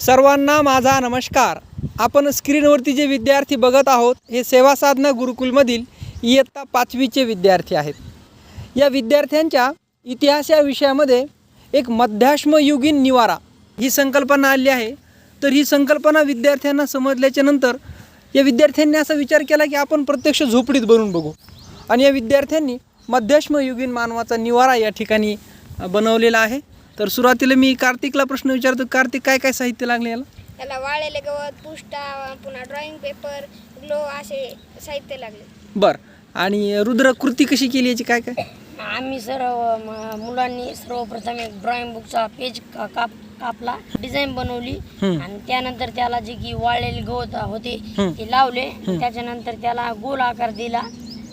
सर्वांना माझा नमस्कार. आपण स्क्रीनवरती जे विद्यार्थी बघत आहोत हे सेवा साधना गुरुकुलमधील इयत्ता पाचवीचे विद्यार्थी आहेत. या विद्यार्थ्यांच्या इतिहास या विषयामध्ये एक मध्याश्मयुगीन निवारा ही संकल्पना आली आहे. तर ही संकल्पना विद्यार्थ्यांना समजल्याच्या नंतर या विद्यार्थ्यांनी असा विचार केला की आपण प्रत्यक्ष झोपडीत बनवून बघू. आणि या विद्यार्थ्यांनी मध्याश्मयुगीन मानवाचा निवारा या ठिकाणी बनवलेला आहे. तर सुरुवातीला मी कार्तिकला प्रश्न विचारतो. कार्तिक काय काय साहित्य लागले याला? त्याला वाळलेले गवत पुष्टा पुन्हा ड्रॉइंग पेपर ग्लो असे साहित्य लागले. बरं. आणि रुद्र कृती कशी केली याची? काय काय? आम्ही सर्व म- मुलांनी सर्वप्रथम एक ड्रॉइंग बुकचा पेज का- काप कापला डिझाईन बनवली. हम्म. आणि त्यानंतर त्याला जे की वाळलेले गवत होते हम्म. ते लावले. त्याच्यानंतर त्याला गोल आकार दिला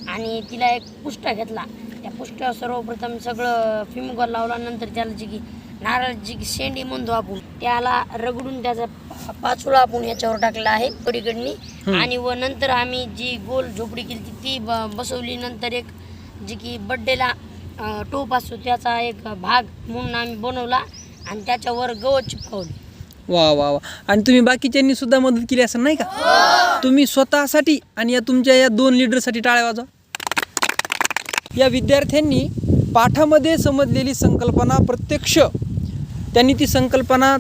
आणि तिला एक पुष्टा घेतला. त्या पुष्टावर सर्वप्रथम सगळं फिमगॉल लावला नंतर त्याला जे की नारळची जी शेंडी म्हणतो आपण त्याला रगडून त्याचा पाचोळा आपण याच्यावर टाकला आहे पलीकडनी. आणि व नंतर आम्ही जी गोल झोपडी केली ती- बसवली. नंतर एक जे की बड्डेला टोप असतो त्याचा एक भाग म्हणून आम्ही बनवला आणि त्याच्यावर गवत चिपकवली. वा वा वा. आणि तुम्ही बाकीच्यांनी सुद्धा मदत केली असं नाही का? तुम्ही स्वतःसाठी आणि या तुमच्या या दोन लीडरसाठी टाळ्या वाजवा. या विद्यार्थ्यांनी पाठामध्ये समजलेली संकल्पना प्रत्यक्ष त्यांनी ती संकल्पना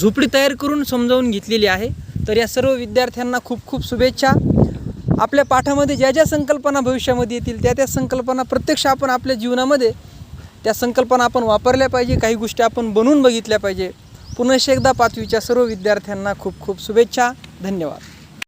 झोपडी तयार करून समजावून घेतलेली आहे. तर या सर्व विद्यार्थ्यांना खूप खूप शुभेच्छा. आपल्या पाठामध्ये ज्या ज्या संकल्पना भविष्यामध्ये येतील त्या त्या संकल्पना प्रत्यक्ष आपण आपल्या जीवनामध्ये त्या संकल्पना आपण वापरल्या पाहिजे काही गोष्टी आपण बनवून बघितल्या पाहिजे. पुनश एकदा पाचवीच्या सर्व विद्यार्थ्यांना खूप खूप शुभेच्छा. धन्यवाद.